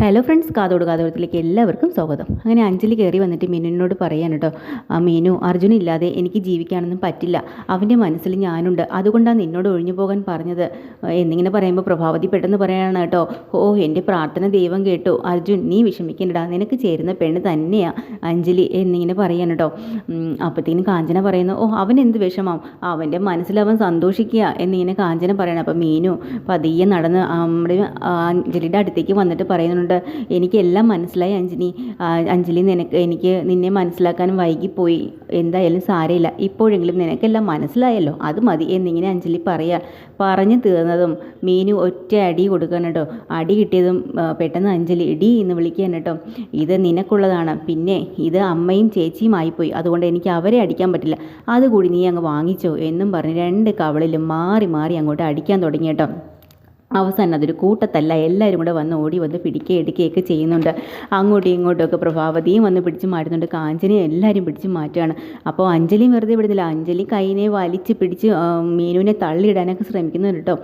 Hello friends കാതോട് കാതോടത്തിലേക്ക് എല്ലാവർക്കും സ്വാഗതം. അങ്ങനെ അഞ്ജലി കയറി വന്നിട്ട് മീനുവിനോട് പറയാൻ കേട്ടോ. ആ മീനു അർജുൻ ഇല്ലാതെ എനിക്ക് ജീവിക്കാനൊന്നും പറ്റില്ല. അവന്റെ മനസ്സിൽ ഞാനുണ്ട്. അതുകൊണ്ടാണ് നിന്നോട് ഒഴിഞ്ഞു പോകാൻ പറഞ്ഞത്. എന്നിങ്ങനെ പറയുമ്പോൾ പ്രഭാവതി പെട്ടെന്ന് പറയാനാണ് കേട്ടോ. ഓ എന്റെ പ്രാർത്ഥന ദൈവം കേട്ടു. അർജുൻ നീ വിഷമിക്കണ്ടടാ. നിനക്ക് ചേരുന്ന പെണ്ണ് തന്നെയാണ് അഞ്ജലി എന്നിങ്ങനെ പറയാൻ കേട്ടോ. അപ്പോഴത്തേനും കാഞ്ചന പറയുന്നു ഓ അവൻ എന്ത് വിഷമം? അവന്റെ മനസ്സിൽ അവൻ സന്തോഷിക്കുക എന്നിങ്ങനെ കാഞ്ചന പറയണം. അപ്പോൾ മീനു പതിയെ നടന്ന് നമ്മുടെ അഞ്ജലിയുടെ അടുത്തേക്ക് വന്നിട്ട് പറയുന്നുണ്ട് എനിക്കെല്ലാം മനസ്സിലായി അഞ്ജലി അഞ്ജലി നിനക്ക് എനിക്ക് നിന്നെ മനസ്സിലാക്കാനും വൈകിപ്പോയി. എന്തായാലും സാരമില്ല. ഇപ്പോഴെങ്കിലും നിനക്കെല്ലാം മനസ്സിലായല്ലോ. അത് മതി എന്നിങ്ങനെ അഞ്ജലി പറയുക പറഞ്ഞു തീർന്നതും മീനു ഒറ്റ അടി കൊടുക്കണം കേട്ടോ. അടി കിട്ടിയതും പെട്ടെന്ന് അഞ്ജലി ഇടി എന്ന് വിളിക്കാൻ കേട്ടോ. ഇത് നിനക്കുള്ളതാണ്. പിന്നെ ഇത് അമ്മയും ചേച്ചിയും ആയിപ്പോയി. അതുകൊണ്ട് എനിക്ക് അവരെ അടിക്കാൻ പറ്റില്ല. അതുകൂടി നീ അങ്ങ് വാങ്ങിച്ചോ എന്നും പറഞ്ഞ് രണ്ട് കവളിലും മാറി മാറി അങ്ങോട്ട് അടിക്കാൻ തുടങ്ങി കേട്ടോ. അവസാനം അതൊരു കൂട്ടത്തല്ല. എല്ലാവരും കൂടെ വന്ന് ഓടി വന്ന് പിടിക്കുക എടുക്കുകയൊക്കെ ചെയ്യുന്നുണ്ട്. അങ്ങോട്ടും ഇങ്ങോട്ടുമൊക്കെ പ്രഭാവതിയും വന്ന് പിടിച്ച് മാറ്റുന്നുണ്ട്. കാഞ്ചനയും എല്ലാവരും പിടിച്ച് മാറ്റുകയാണ്. അപ്പോൾ അഞ്ജലിയും വെറുതെ വിടുന്നില്ല. അഞ്ജലി കൈനെ വലിച്ച് പിടിച്ച് മീനുവിനെ തള്ളിയിടാനൊക്കെ ശ്രമിക്കുന്നുണ്ട് കേട്ടോ.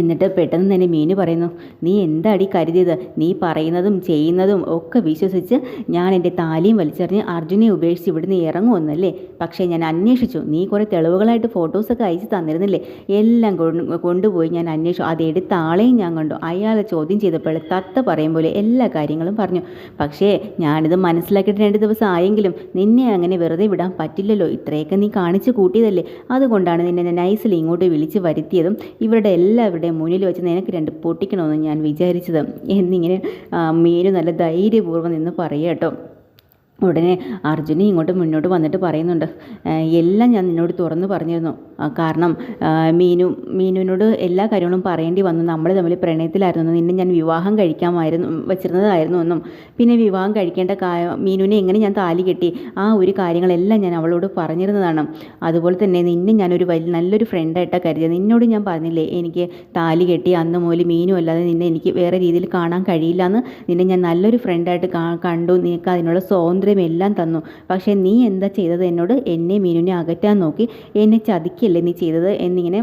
എന്നിട്ട് പെട്ടെന്ന് തന്നെ മീനു പറയുന്നു നീ എന്താടി കരുതിയത്? നീ പറയുന്നതും ചെയ്യുന്നതും ഒക്കെ വിശ്വസിച്ച് ഞാൻ എന്റെ താലിയും വലിച്ചെറിഞ്ഞ് അർജുനെ ഉപേക്ഷിച്ച് ഇവിടുന്ന് ഇറങ്ങുമെന്നല്ലേ പക്ഷേ ഞാൻ അന്വേഷിച്ചു. നീ കുറേ തെളിവുകളായിട്ട് ഫോട്ടോസൊക്കെ അയച്ച് തന്നിരുന്നില്ലേ? എല്ലാം കൊണ്ടുപോയി ഞാൻ അന്വേഷിച്ചു. അത് എടുത്ത ആളെയും ഞാൻ കണ്ടു. അയാളെ ചോദ്യം ചെയ്തപ്പോൾ തത്ത പറയും പോലെ എല്ലാ കാര്യങ്ങളും പറഞ്ഞു. പക്ഷേ ഞാനിത് മനസ്സിലാക്കിയിട്ട് രണ്ട് ദിവസം ആയെങ്കിലും നിന്നെ അങ്ങനെ വെറുതെ വിടാൻ പറ്റില്ലല്ലോ. ഇത്രയൊക്കെ നീ കാണിച്ചു കൂട്ടിയതല്ലേ? അതുകൊണ്ടാണ് നിന്നെ നൈസിൽ ഇങ്ങോട്ട് വിളിച്ച് വരുത്തിയതും ഇവരുടെ എല്ലാവരുടെ അവരുടെ മുന്നിൽ വെച്ച് നിനക്ക് രണ്ട് പൊട്ടിക്കണമെന്ന് ഞാൻ വിചാരിച്ചത്. എന്നിങ്ങനെ മീനു നല്ല ധൈര്യപൂർവം നിന്ന് പറയുക കേട്ടോ. ഉടനെ അർജുന ഇങ്ങോട്ട് മുന്നോട്ട് വന്നിട്ട് പറയുന്നുണ്ട് എല്ലാം ഞാൻ നിന്നോട് തുറന്നു പറഞ്ഞിരുന്നു. കാരണം മീനു മീനുവിനോട് എല്ലാ കാര്യങ്ങളും പറയേണ്ടി വന്നു. നമ്മൾ തമ്മിൽ പ്രണയത്തിലായിരുന്നു. നിന്നെ ഞാൻ വിവാഹം കഴിക്കാമായിരുന്നു വെച്ചിരുന്നതായിരുന്നു എന്നും. പിന്നെ വിവാഹം കഴിക്കേണ്ട കാ മീനുവിനെ എങ്ങനെ ഞാൻ താലി കെട്ടി? ആ ഒരു കാര്യങ്ങളെല്ലാം ഞാൻ അവളോട് പറഞ്ഞിരുന്നതാണ്. അതുപോലെ തന്നെ നിന്നെ ഞാനൊരു വലിയ നല്ലൊരു ഫ്രണ്ടായിട്ടാണ് കരുതിയത്. നിന്നോട് ഞാൻ പറഞ്ഞില്ലേ എനിക്ക് താലി കെട്ടി അന്ന് മുതൽ മീനു അല്ലാതെ നിന്നെ എനിക്ക് വേറെ രീതിയിൽ കാണാൻ കഴിയില്ല എന്ന് നിന്നെ ഞാൻ നല്ലൊരു ഫ്രണ്ടായിട്ട് കണ്ടു. നിനക്ക് അതിനുള്ള സ്വാതന്ത്ര്യം എല്ലാം തന്നു. പക്ഷേ നീ എന്താ ചെയ്തത്? എന്നോട് എന്നെ മീനുവിനെ അകറ്റാൻ നോക്കി. എന്നെ ചതിക്കല്ലേ നീ ചെയ്തത്? എന്നിങ്ങനെ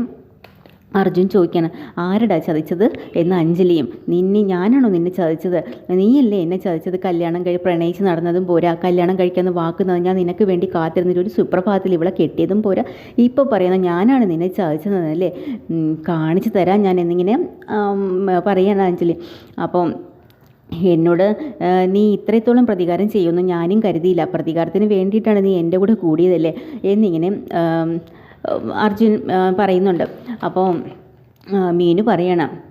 അർജുൻ ചോദിക്കാണ് ആരടാ ചതിച്ചത്? എന്ന് അഞ്ജലിയും. നിന്നെ ഞാനാണോ നിന്നെ ചതിച്ചത്? നീയല്ലേ എന്നെ ചതിച്ചത്? കല്യാണം കഴി പ്രണയിച്ച് നടന്നതും പോരാ. കല്യാണം കഴിക്കാമെന്ന് വാക്കുന്നത് ഞാൻ നിനക്ക് വേണ്ടി കാത്തിരുന്നിട്ട് ഒരു സുപ്രഭാതത്തിൽ ഇവിടെ കെട്ടിയതും പോരാ. ഇപ്പോൾ പറയുന്ന ഞാനാണ് നിന്നെ ചതിച്ചതെന്നല്ലേ? കാണിച്ചു തരാം ഞാൻ എന്നിങ്ങനെ പറയാണ് അഞ്ജലി. അപ്പം എന്നോട് നീ ഇത്രത്തോളം പ്രതികാരം ചെയ്യുമെന്ന് ഞാനും കരുതിയില്ല. പ്രതികാരത്തിന് വേണ്ടിയിട്ടാണ് നീ എന്റെ കൂടെ കൂടിയതല്ലേ? എന്നിങ്ങനെ അർജുൻ പറയുന്നുണ്ട്. അപ്പോൾ മീനു പറയണം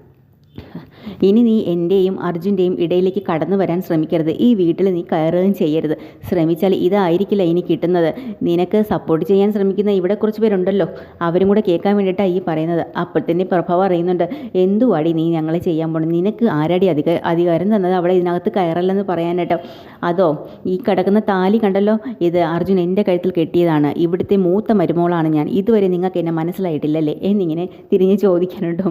ഇനി നീ എന്റെയും അർജുന്റെയും ഇടയിലേക്ക് കടന്നു വരാൻ ശ്രമിക്കരുത്. ഈ വീട്ടിൽ നീ കയറുകയും ചെയ്യരുത്. ശ്രമിച്ചാൽ ഇതായിരിക്കില്ല ഇനി കിട്ടുന്നത്. നിനക്ക് സപ്പോർട്ട് ചെയ്യാൻ ശ്രമിക്കുന്ന ഇവിടെ കുറച്ച് പേരുണ്ടല്ലോ. അവരും കൂടെ കേൾക്കാൻ വേണ്ടിയിട്ടാണ് ഈ പറയുന്നത്. അപ്പോൾ തന്നെ പ്രഭവ അറിയുന്നുണ്ട്. എന്തുവാടി നീ ഞങ്ങളെ ചെയ്യാൻ പോകണം നിനക്ക് ആരാടി അധിക അധികാരം തന്നത്? അവിടെ ഇതിനകത്ത് കയറല്ലെന്ന് പറയാനായിട്ടോ. അതോ ഈ കിടക്കുന്ന താലി കണ്ടല്ലോ? ഇത് അർജുൻ എന്റെ കഴുത്തിൽ കെട്ടിയതാണ്. ഇവിടുത്തെ മൂത്ത മരുമോളാണ് ഞാൻ. ഇതുവരെ നിങ്ങൾക്ക് എന്നെ മനസ്സിലായിട്ടില്ലല്ലേ? എന്നിങ്ങനെ തിരിഞ്ഞ് ചോദിക്കാനുണ്ടോ?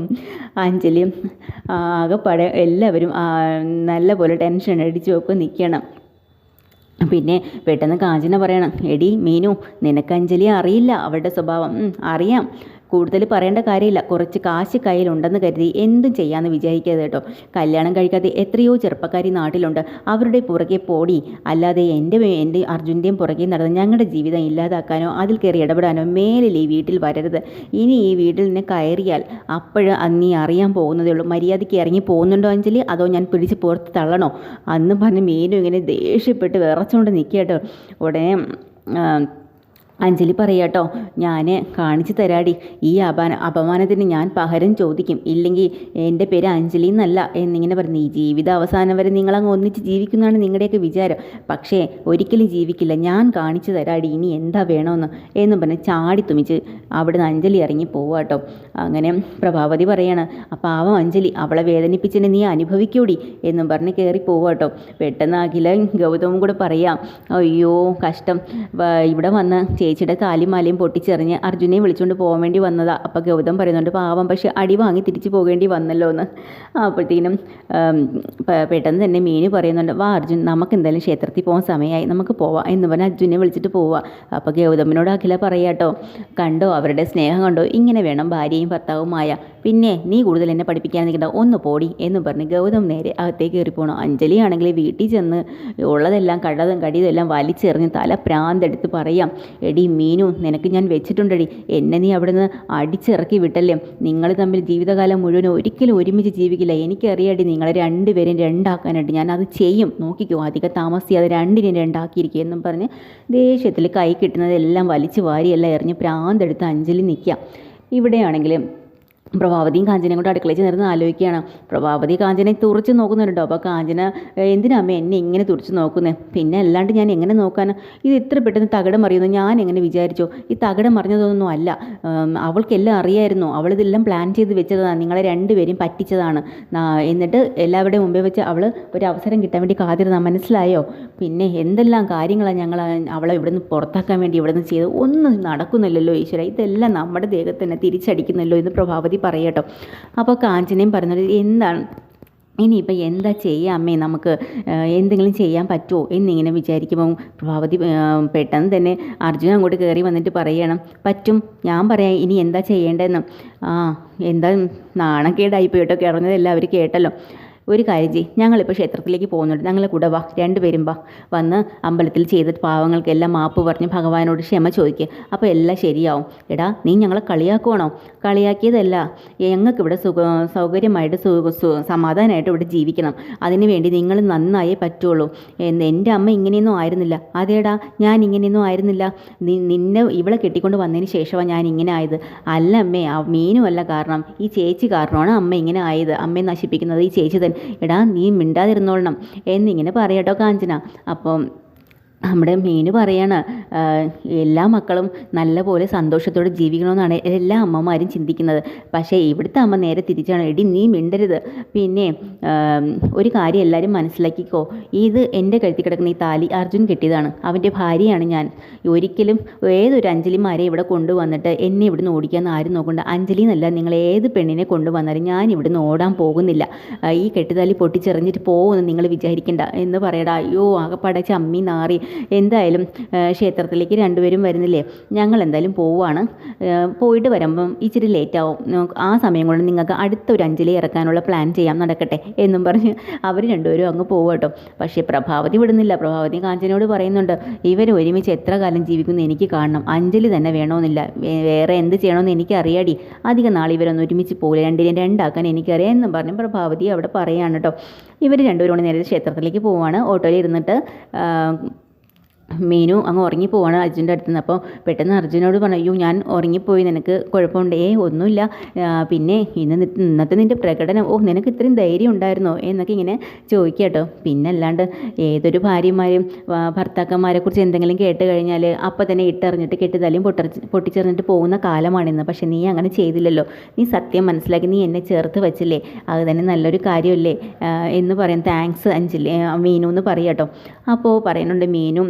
അഞ്ജലി പഴയ എല്ലാവരും നല്ല പോലെ ടെൻഷൻ അടിച്ചു ഒക്കെ നിൽക്കണം പിന്നെ പെട്ടെന്ന് കാഞ്ചന പറയണം എടി മീനു നിനക്ക് അഞ്ജലി അറിയില്ല അവളുടെ സ്വഭാവം. അറിയാം. കൂടുതൽ പറയേണ്ട കാര്യമില്ല. കുറച്ച് കാശ് കയ്യിലുണ്ടെന്ന് കരുതി എന്തും ചെയ്യാമെന്ന് വിചാരിക്കരുത് കേട്ടോ. കല്യാണം കഴിക്കാതെ എത്രയോ ചെറുപ്പക്കാരി നാട്ടിലുണ്ട്. അവരുടെ പുറകെ പോടി. അല്ലാതെ എന്റെ എന്റെ അർജുന്റെയും പുറകെ നടന്ന് ഞങ്ങളുടെ ജീവിതം ഇല്ലാതാക്കാനോ അതിൽ കയറി ഇടപെടാനോ മേലിൽ ഈ വീട്ടിൽ വരരുത്. ഇനി ഈ വീട്ടിൽ നിന്ന് കയറിയാൽ അപ്പോഴ് നീ അറിയാൻ പോകുന്നതേ ഉള്ളൂ. മര്യാദയ്ക്ക് ഇറങ്ങി പോകുന്നുണ്ടോ അഞ്ജലി? അതോ ഞാൻ പിടിച്ച് പുറത്ത് തള്ളണോ? അന്ന് പറഞ്ഞ് മീനും ഇങ്ങനെ ദേഷ്യപ്പെട്ട് വിറച്ചുകൊണ്ട് നിൽക്കുക കേട്ടോ. ഉടനെ അഞ്ജലി പറയാട്ടോ ഞാൻ കാണിച്ചു തരാടി. ഈ അപമാന അപമാനത്തിന് ഞാൻ പകരം ചോദിക്കും. ഇല്ലെങ്കിൽ എന്റെ പേര് അഞ്ജലി എന്നല്ല എന്നിങ്ങനെ പറഞ്ഞു ഈ ജീവിത അവസാനം വരെ നിങ്ങളങ്ങ് ഒന്നിച്ച് ജീവിക്കുന്നതാണ് നിങ്ങളുടെയൊക്കെ വിചാരം. പക്ഷേ ഒരിക്കലും ജീവിക്കില്ല. ഞാൻ കാണിച്ചു തരാടി. ഇനി എന്താ വേണമെന്ന് എന്ന് പറഞ്ഞ് ചാടി തുമിച്ച് അവിടുന്ന് അഞ്ജലി ഇറങ്ങി പോവാട്ടോ അങ്ങനെ പ്രഭാവതി പറയാണ് പാവം അഞ്ജലി അവളെ വേദനിപ്പിച്ചതിന് നീ അനുഭവിക്കൂടി? എന്നും പറഞ്ഞ് കയറി പോവാട്ടോ പെട്ടെന്ന് അഖില ഗൗതമും കൂടെ പറയാം അയ്യോ കഷ്ടം. ഇവിടെ വന്ന് ചേച്ചിയുടെ താലിമാലയും പൊട്ടിച്ചെറിഞ്ഞ് അർജുനെ വിളിച്ചുകൊണ്ട് പോകാൻ വേണ്ടി വന്നതാ. അപ്പോൾ ഗൗതം പറയുന്നുണ്ട് പാവം പക്ഷേ അടി വാങ്ങി തിരിച്ചു പോകേണ്ടി വന്നല്ലോ എന്ന് അപ്പോഴത്തേനും പെട്ടെന്ന് തന്നെ മീനു പറയുന്നുണ്ട് വാ അർജുൻ നമുക്ക് എന്തായാലും ക്ഷേത്രത്തിൽ പോകാൻ സമയമായി നമുക്ക് പോവാം. എന്ന് പറഞ്ഞ് അർജുനെ വിളിച്ചിട്ട് പോവാം. അപ്പോൾ ഗൗതമിനോട് അഖില പറയാട്ടോ കണ്ടോ അവരുടെ സ്നേഹം കണ്ടോ? ഇങ്ങനെ വേണം ഭാര്യയും ഭർത്താവുമായ പിന്നെ നീ കൂടുതൽ എന്നെ പഠിപ്പിക്കാൻ നിൽക്കണ്ട. ഒന്ന് പോടി. എന്ന് പറഞ്ഞ് ഗൗതം നേരെ അകത്തേക്ക് കയറി പോകണം അഞ്ജലി ആണെങ്കിൽ വീട്ടിൽ ചെന്ന് ഉള്ളതെല്ലാം കടതും കടിയതും എല്ലാം വലിച്ചെറിഞ്ഞ് തല പ്രാന്തെടുത്ത് പറയാം എടി മീനു നിനക്ക് ഞാൻ വെച്ചിട്ടുണ്ടടി. എന്നെ നീ അവിടെ നിന്ന് അടിച്ചിറക്കി വിട്ടല്ലേ? നിങ്ങൾ തമ്മിൽ ജീവിതകാലം മുഴുവൻ ഒരിക്കലും ഒരുമിച്ച് ജീവിക്കില്ല. എനിക്കറിയാടി നിങ്ങളെ രണ്ടുപേരും രണ്ടാക്കാനായിട്ട് ഞാൻ അത് ചെയ്യും. നോക്കിക്കോ അധികം താമസിയാതെ രണ്ടിനെയും രണ്ടാക്കിയിരിക്കുക എന്നും പറഞ്ഞ് ദേഷ്യത്തിൽ കൈ കിട്ടുന്നതെല്ലാം വലിച്ചു വാരിയെല്ലാം എറിഞ്ഞ് പ്രാന്തെടുത്ത് അഞ്ജലി നിൽക്കാം ഇവിടെയാണെങ്കിൽ പ്രഭാവതിയും കാഞ്ചനയും കൂടെ അടുക്കളയിൽ ചെന്നിരുന്ന് ആലോചിക്കുകയാണ്. പ്രഭാവതി കാഞ്ചനെ തുറച്ച് നോക്കുന്നുണ്ടോ അപ്പോൾ കാഞ്ചന എന്തിനമ്മ എന്നെ ഇങ്ങനെ തുറച്ച് നോക്കുന്നത് പിന്നെ അല്ലാണ്ട് ഞാൻ എങ്ങനെ നോക്കാൻ ഇത് ഇത്ര പെട്ടെന്ന് തകിടം അറിയുന്നു ഞാൻ എങ്ങനെ വിചാരിച്ചു? ഈ തകിടം അറിഞ്ഞതൊന്നും അല്ല. അവൾക്കെല്ലാം അറിയായിരുന്നു. അവളിതെല്ലാം പ്ലാൻ ചെയ്ത് വെച്ചതാണ് നിങ്ങളെ രണ്ടുപേരും പറ്റിച്ചതാണ്. എന്നിട്ട് എല്ലാവരുടെയും മുമ്പേ വെച്ച് അവൾ ഒരു അവസരം കിട്ടാൻ വേണ്ടി കാത്തിരുന്ന മനസ്സിലായോ? പിന്നെ എന്തെല്ലാം കാര്യങ്ങളാണ് ഞങ്ങൾ അവളെ ഇവിടുന്ന് പുറത്താക്കാൻ വേണ്ടി ഇവിടുന്ന് ചെയ്ത് ഒന്നും നടക്കുന്നില്ലല്ലോ ഈശ്വര. ഇതെല്ലാം നമ്മുടെ ദേഹത്ത് തന്നെ തിരിച്ചടിക്കുന്നല്ലോ എന്ന് പ്രഭാവതി പറയട്ടോ. അപ്പോൾ കാഞ്ചനയും പറഞ്ഞത് എന്താണ്? ഇനിയിപ്പോൾ എന്താ ചെയ്യുക അമ്മേ? നമുക്ക് എന്തെങ്കിലും ചെയ്യാൻ പറ്റുമോ എന്നിങ്ങനെ വിചാരിക്കുമ്പോൾ പ്രഭാവതി പെട്ടെന്ന് തന്നെ അർജുൻ അങ്ങോട്ട് കയറി വന്നിട്ട് പറയണം. പറ്റും ഞാൻ പറയാം ഇനി എന്താ ചെയ്യേണ്ടതെന്ന്. ആ എന്താ നാണക്കേടായി കേട്ടോ. കിടന്നതെല്ലാം അവർ കേട്ടല്ലോ. ഒരു കാര്യം ചെയ് ഞങ്ങളിപ്പോൾ ക്ഷേത്രത്തിലേക്ക് പോകുന്നുണ്ട്. ഞങ്ങളെ കൂടെ വാ. രണ്ടുപേരും വാ. വന്ന് അമ്പലത്തിൽ ചെയ്ത പാവങ്ങൾക്കെല്ലാം മാപ്പ് പറഞ്ഞ് ഭഗവാനോട് ക്ഷമ ചോദിക്കുക അപ്പോൾ എല്ലാം ശരിയാവും. എടാ നീ ഞങ്ങളെ കളിയാക്കുവാണോ? കളിയാക്കിയതല്ല. ഞങ്ങൾക്ക് ഇവിടെ സുഖ സൗകര്യമായിട്ട് സമാധാനമായിട്ട് ഇവിടെ ജീവിക്കണം. അതിനുവേണ്ടി നിങ്ങൾ നന്നായേ പറ്റുള്ളൂ. എന്റെ അമ്മ ഇങ്ങനെയൊന്നും ആയിരുന്നില്ല. അതേടാ ഞാൻ ഇങ്ങനെയൊന്നും ആയിരുന്നില്ല. നിന്നെ ഇവളെ കെട്ടിക്കൊണ്ട് വന്നതിന് ശേഷമാണ് ഞാൻ ഇങ്ങനെ ആയത്. അല്ല അമ്മേ ആ മീനുമല്ല കാരണം. ഈ ചേച്ചി കാരണമാണ് അമ്മ ഇങ്ങനെ ആയത്. അമ്മയെ നശിപ്പിക്കുന്നത് ഈ ചേച്ചി തന്നെ. എടാ നീ മിണ്ടാതിരുന്നോളണം. എന്നിങ്ങനെ പറയട്ടോ കാഞ്ചന. അപ്പം നമ്മുടെ മീന് പറയാണ് എല്ലാ മക്കളും നല്ലപോലെ സന്തോഷത്തോടെ ജീവിക്കണമെന്നാണ് എല്ലാ അമ്മമാരും ചിന്തിക്കുന്നത്. പക്ഷേ ഇവിടുത്തെ അമ്മ നേരെ തിരിച്ചാണ് എടി നീ മിണ്ടരുത്. പിന്നെ ഒരു കാര്യം എല്ലാവരും മനസ്സിലാക്കിക്കോ. ഇത് എന്റെ കഴുത്തി കിടക്കുന്ന ഈ താലി അർജുൻ കെട്ടിയതാണ്. അവന്റെ ഭാര്യയാണ് ഞാൻ. ഒരിക്കലും ഏതൊരു അഞ്ജലിമാരെ ഇവിടെ കൊണ്ടുവന്നിട്ട് എന്നെ ഇവിടുന്ന് ഓടിക്കാമെന്ന് ആരും നോക്കണ്ട. അഞ്ജലി എന്നല്ല നിങ്ങൾ ഏത് പെണ്ണിനെ കൊണ്ടുവന്നാലും ഞാൻ ഇവിടുന്ന് ഓടാൻ പോകുന്നില്ല. ഈ കെട്ടുതാലി പൊട്ടിച്ചെറിഞ്ഞിട്ട് പോകുമെന്ന് നിങ്ങൾ വിചാരിക്കണ്ട. എന്ന് പറയടാ അയ്യോ ആകെപ്പാടെ ചമ്മി നാറി. എന്തായാലും ക്ഷേത്രത്തിലേക്ക് രണ്ടുപേരും വരുന്നില്ലേ? ഞങ്ങൾ എന്തായാലും പോവുകയാണ് പോയിട്ട് വരുമ്പം ഇച്ചിരി ലേറ്റ് ആവും ആ സമയം കൊണ്ട് നിങ്ങൾക്ക് അടുത്ത ഒരു അഞ്ജലി ഇറക്കാനുള്ള പ്ലാൻ ചെയ്യാം നടക്കട്ടെ എന്നും പറഞ്ഞ് അവർ രണ്ടുപേരും അങ്ങ് കേട്ടോ. പക്ഷേ പ്രഭാവതി വിടുന്നില്ല. പ്രഭാവതി കാഞ്ചനോട് പറയുന്നുണ്ട് ഇവർ ഒരുമിച്ച് എത്ര കാലം ജീവിക്കുന്നു എനിക്ക് കാണണം. അഞ്ജലി തന്നെ വേണമെന്നില്ല വേറെ എന്ത് ചെയ്യണമെന്ന് എനിക്കറിയാടി. അധികം നാൾ ഇവരൊന്നും ഒരുമിച്ച് പോകില്ല രണ്ടിനെ രണ്ടാക്കാൻ എനിക്കറിയാം എന്നും പറഞ്ഞ് പ്രഭാവതി അവിടെ പറയുകയാണ് കേട്ടോ. ഇവർ രണ്ടുപേരും നേരെ ക്ഷേത്രത്തിലേക്ക് പോവുകയാണ് ഓട്ടോയിൽ ഇരുന്നിട്ട് മീനു അങ്ങ് ഉറങ്ങിപ്പോവാണ് അർജുന്റെ അടുത്ത് നിന്ന് അപ്പോൾ പെട്ടെന്ന് അർജുനോട് പറഞ്ഞു അയ്യോ ഞാൻ ഉറങ്ങിപ്പോയി നിനക്ക് കുഴപ്പമുണ്ട്. ഏ ഒന്നുമില്ല. പിന്നെ ഇന്ന് ഇന്നത്തെ നിന്റെ പ്രകടനം. ഓ നിനക്ക് ഇത്രയും ധൈര്യം ഉണ്ടായിരുന്നോ? എന്നൊക്കെ ഇങ്ങനെ ചോദിക്കുക കേട്ടോ. പിന്നെ അല്ലാണ്ട് ഏതൊരു ഭാര്യമാരും ഭർത്താക്കന്മാരെ കുറിച്ച് എന്തെങ്കിലും കേട്ട് കഴിഞ്ഞാൽ അപ്പം തന്നെ ഇട്ടറിഞ്ഞിട്ട് കെട്ടിത്തലയും പൊട്ടറി പൊട്ടിച്ചെറിഞ്ഞിട്ട് പോകുന്ന കാലമാണിന്ന്. പക്ഷെ നീ അങ്ങനെ ചെയ്തില്ലല്ലോ. നീ സത്യം മനസ്സിലാക്കി നീ എന്നെ ചേർത്ത് വെച്ചില്ലേ? അത് തന്നെ നല്ലൊരു കാര്യമല്ലേ? എന്ന് പറയാൻ താങ്ക്സ് അഞ്ചില്ലേ മീനു എന്ന് പറയാം കേട്ടോ. അപ്പോൾ പറയുന്നുണ്ട് മീനും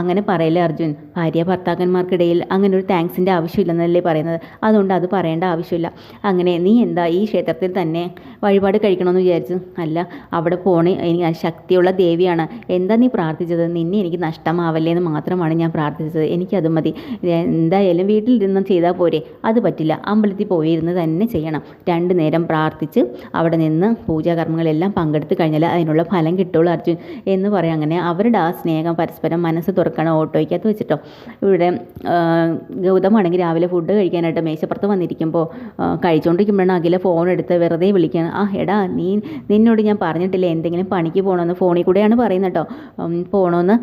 അങ്ങനെ പറയല്ലേ അർജുൻ? ഭാര്യ ഭർത്താക്കന്മാർക്കിടയിൽ അങ്ങനെ ഒരു താങ്ക്സിന്റെ ആവശ്യമില്ലെന്നല്ലേ പറയുന്നത്. അതുകൊണ്ട് അത് പറയേണ്ട ആവശ്യമില്ല. അങ്ങനെ നീ എന്താ ഈ ക്ഷേത്രത്തിൽ തന്നെ വഴിപാട് കഴിക്കണമെന്ന് വിചാരിച്ചു? അല്ല അവിടെ പോണേ എനിക്ക് ശക്തിയുള്ള ദേവിയാണ്. എന്താ നീ പ്രാർത്ഥിച്ചത്? നിന്നെ എനിക്ക് നഷ്ടമാവല്ലേ എന്ന് മാത്രമാണ് ഞാൻ പ്രാർത്ഥിച്ചത്. എനിക്കത് മതി. എന്തായാലും വീട്ടിലിരുന്ന് ചെയ്താൽ പോരെ. അത് പറ്റില്ല. അമ്പലത്തിൽ പോയിരുന്ന് തന്നെ ചെയ്യണം. രണ്ട് നേരം പ്രാർത്ഥിച്ച് അവിടെ നിന്ന് പൂജാകർമ്മങ്ങളെല്ലാം പങ്കെടുത്ത് കഴിഞ്ഞാൽ അതിനുള്ള ഫലം കിട്ടുള്ളൂ അർജുൻ എന്ന് പറയാം. അങ്ങനെ അവരുടെ ആ സ്നേഹം പരസ്പരം പരസ്പരം മനസ്സ് തുറക്കണം ഓട്ടോയ്ക്കകത്ത് വെച്ചിട്ടോ. ഇവിടെ ഗൗതമാണെങ്കിൽ രാവിലെ ഫുഡ് കഴിക്കാനായിട്ട് മേശപ്പുറത്ത് വന്നിരിക്കുമ്പോൾ കഴിച്ചുകൊണ്ടിരിക്കുമ്പോഴാണ് അഖില ഫോൺ എടുത്ത് വെറുതെ വിളിക്കാൻ ആ എടാ നീ നിന്നോട് ഞാൻ പറഞ്ഞിട്ടില്ല എന്തെങ്കിലും പണിക്ക് പോകണമെന്ന് ഫോണിൽ കൂടെയാണ് പറയുന്നത് കേട്ടോ. പോകണമെന്ന്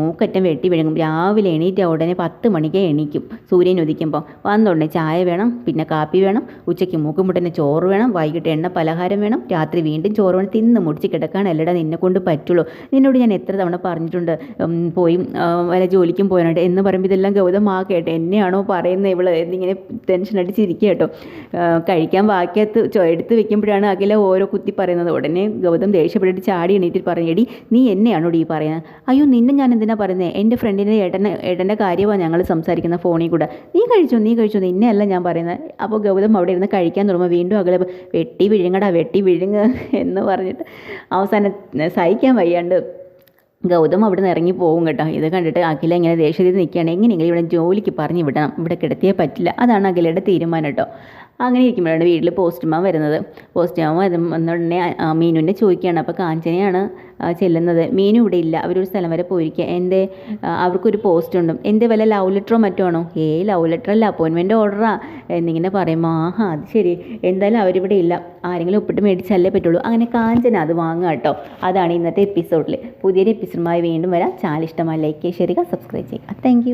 മൂക്കറ്റം വെട്ടി വിഴുങ്ങും. രാവിലെ എണീറ്റ ഉടനെ പത്ത് മണിക്ക് എണീക്കും. സൂര്യൻ ഉദിക്കുമ്പോൾ വന്നുടനെ ചായ വേണം പിന്നെ കാപ്പി വേണം ഉച്ചയ്ക്ക് മൂക്കുമുട്ടനെ ചോറ് വേണം വൈകിട്ട് എണ്ണ പലഹാരം വേണം രാത്രി വീണ്ടും ചോറ് വേണം തിന്ന് മുടിച്ച് കിടക്കാൻ അല്ലടാ നിന്നെ കൊണ്ട് പറ്റുള്ളൂ. നിന്നോട് ഞാൻ എത്ര തവണ പറഞ്ഞിട്ടുണ്ട് പോയി വല്ല ജോലിക്കും പോകാനായിട്ട് എന്ന് പറയുമ്പോൾ ഇതെല്ലാം ഗൗതം ആ എന്നെയാണോ പറയുന്നത് ഇവൾ? എന്നിങ്ങനെ ടെൻഷൻ അടിച്ചിരിക്കുക കേട്ടോ. കഴിക്കാൻ വാക്കിയത്ത് എടുത്ത് വെക്കുമ്പോഴാണ് അഖില ഓരോ കുത്തി പറയുന്നത്. ഉടനെ ഗൗതം ദേഷ്യപ്പെട്ടിട്ട് ചാടി എണീറ്റിട്ട് പറഞ്ഞു എടി നീ എന്നെയാണോ ഈ പറയുന്നത് അയ്യോ നിന്നെ ഞാൻ എന്തിനാ പറയുന്നത് എന്റെ ഫ്രണ്ടിന്റെ ഏട്ടനെ ഏട്ടന്റെ കാര്യമാണ് ഞങ്ങൾ സംസാരിക്കുന്ന ഫോണിൽ കൂടെ. നീ കഴിച്ചോ നീ കഴിച്ചോ നിന്നെയല്ല ഞാൻ പറയുന്നത് അപ്പോൾ ഗൗതം അവിടെ ഇരുന്ന് കഴിക്കാൻ തുടങ്ങുമ്പോൾ വീണ്ടും അകലെ വെട്ടി വിഴുങ്ങടാ വെട്ടി വിഴുങ്ങ് എന്ന് പറഞ്ഞിട്ട് അവസാനം സഹിക്കാൻ വയ്യാണ്ട് ഗൗതം അവിടെ നിന്ന് ഇറങ്ങി പോകും കേട്ടോ. ഇത് കണ്ടിട്ട് അഖില ഇങ്ങനെ ദേഷ്യത്തിൽ നിൽക്കുകയാണ്. എങ്ങനെയെങ്കിലും ഇവിടെ ജോലിക്ക് പറഞ്ഞു വിടണം? ഇവിടെ കിടത്തിയേ പറ്റില്ല. അതാണ് അഖിലയുടെ തീരുമാനം കേട്ടോ. അങ്ങനെ ഇരിക്കുമ്പോഴാണ് വീട്ടിൽ പോസ്റ്റ്മാൻ വരുന്നത്. പോസ്റ്റ്മാൻ വന്ന ഉടനെ മീനുവിനെ ചോദിക്കുകയാണ്. അപ്പോൾ കാഞ്ചനയാണ് ചെല്ലുന്നത്. മീനു ഇവിടെ ഇല്ല. അവരൊരു സ്ഥലം വരെ പോയിരിക്കുക എന്റെ അവർക്കൊരു പോസ്റ്റ് ഉണ്ട് എന്റെ വല്ല ലവ് ലെറ്ററോ മറ്റോ ആണോ? ഏ ലവ് ലെറ്റർ അല്ല. അപ്പോയിൻമെന്റ് ഓർഡറാ. എന്നിങ്ങനെ പറയുമ്പോൾ ആഹാ അത് ശരി. എന്തായാലും അവരിവിടെ ഇല്ല. ആരെങ്കിലും ഒപ്പിട്ട് മേടിച്ചല്ലേ പറ്റുള്ളൂ. അങ്ങനെ കാഞ്ചന അത് വാങ്ങുക കേട്ടോ. അതാണ് ഇന്നത്തെ എപ്പിസോഡിൽ പുതിയൊരു എപ്പിസോഡുമായി വീണ്ടും വരാം. ചാനൽ ഇഷ്ടമായി ലൈക്ക് ചെയ്യുക സബ്സ്ക്രൈബ് ചെയ്യുക താങ്ക്